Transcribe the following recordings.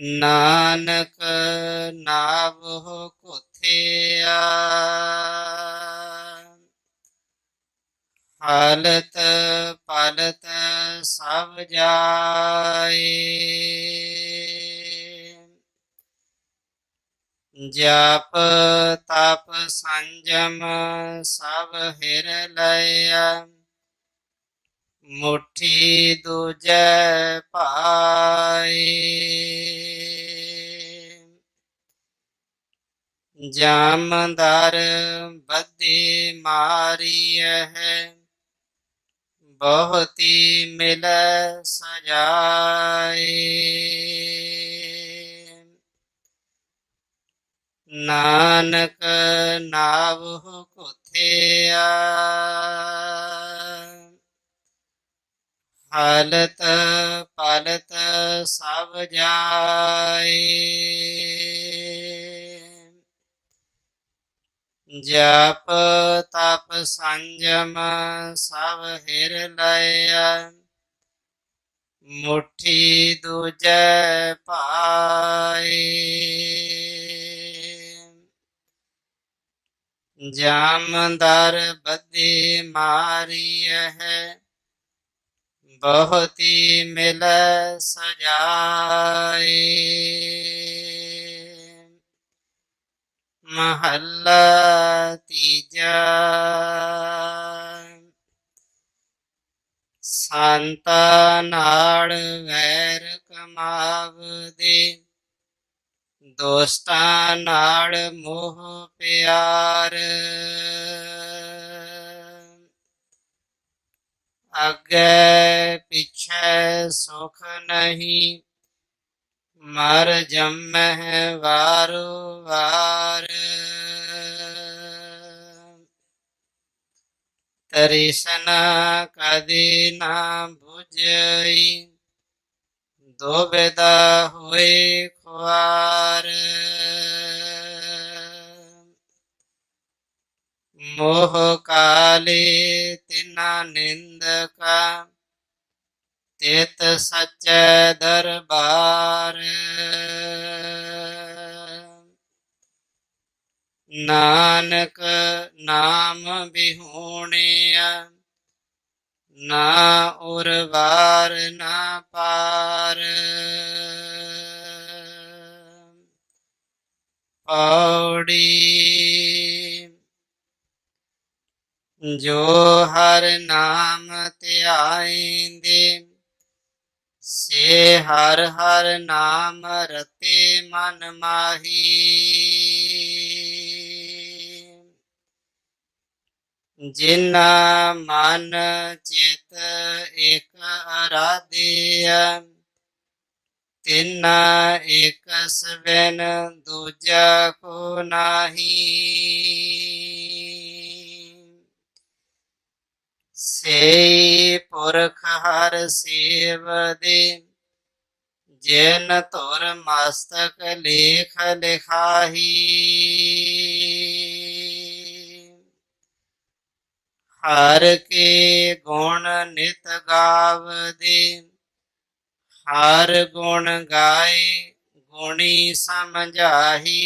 ਨਾਨਕ ਨਾਵੋ ਕੁਥਿਆ ਹਾਲਤ ਪਲਤ ਸਭ ਜਾਏ। ਜਾਪ ਤਪ ਸੰਜਮ ਸਭ ਹਿਰ ਲਿਆ ਮੁਠੀ ਦੂਜੈ ਪਾਏ। ਜਾਮਦਰ ਬੱਦੀ ਮਾਰੀ ਹੈ। ਬਹੁਤੀ ਮਿਲ ਸਜਾਏ। ਨਾਨਕ ਨਾਵ ਕੁਥਿਆ ਹਾਲਤ ਪਾਲਤ ਸਭ ਜਾਏ। ਜਪ ਤਪ ਸੰਜਮ ਸਭ ਹਿਰ ਲਇਆ। ਮੁਠੀ ਦੂਜੈ ਪਾਏ ਜਾਮਦਰ ਬੱਦੀ ਮਾਰੀ ਹੈ ਬਹੁਤੀ ਮਿਲ ਸਜਾਏ। ਮਹੱਲਾ ਤੀਜਾ। ਸੰਤਾ ਨਾਲ ਵੈਰ ਕਮਾਵਦੇ ਦੋਸਤਾਂ ਨਾਲ ਮੋਹ ਪਿਆਰ। ਅੱਗੇ ਪਿੱਛੇ ਸੁਖ ਨਹੀਂ मर जम वारो वार। तरिसना कदी ना भुजई दो बेदा हुए खुआर। मोह काले तिना निंद का ਤੇਤ ਸਚੈ ਦਰਬਾਰ। ਨਾਨਕ ਨਾਮ ਬਿਹੂਣਿਆ, ਨਾ ਉਰਵਾਰ ਨਾ ਪਾਰ। ਪੌੜੀ ਜੋ ਹਰ ਨਾਮ ਧਿਆਇਂਦੇ ਸੇ ਹਰ ਹਰ ਨਾਮ ਰਤੇ ਮਨ ਮਾਹੀ। ਜਿਨਾ ਮਨ ਚਿਤ ਇਕ ਅਰਾਧਿਆ ਤਿਨਾ ਇਕ ਸਵਨ ਦੂਜਾ ਕੋ ਨਾਹੀ। ਸੇ ਪੁਰਖ ਹਰ ਸੇਵਦੇ ਜਿਨ ਤੁਰ ਮਸਤਕ ਲੇਖ ਲਿਖਾਹੀ। ਹਰ ਕੇ ਗੁਣ ਨਿਤ ਗਾਵਦੇ। ਹਰ ਗੁਣ ਗਾਏ ਗੁਣੀ ਸਮਝਾਹੀ।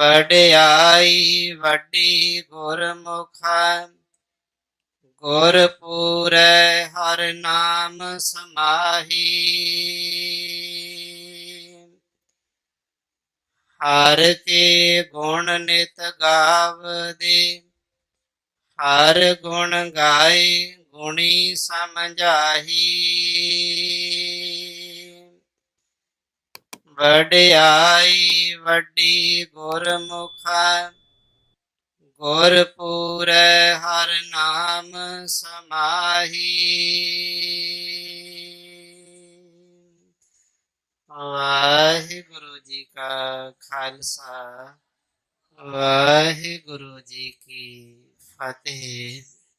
ਵਡਿਆਈ ਵੱਡੀ ਗੁਰਮੁਖਾ, ਗੁਰ ਪੂਰੈ ਹਰ ਨਾਮ ਸਮਾਹੀ। ਹਰ ਤੇ ਗੁਣ ਨਿਤ ਗਾਵਦੇ, ਹਰ ਗੁਣ ਗਾਏ ਗੁਣੀ ਸਮਝਾਹੀ। ਵਡਿਆਈ ਵੱਡੀ ਗੁਰਮੁਖਾ ਗੁਰ ਪੂਰੈ ਹਰ ਨਾਮ ਸਮਾਹੀ। ਵਾਹਿਗੁਰੂ ਜੀ ਕਾ ਖਾਲਸਾ, ਵਾਹਿਗੁਰੂ ਜੀ ਕੀ ਫਤਿਹ।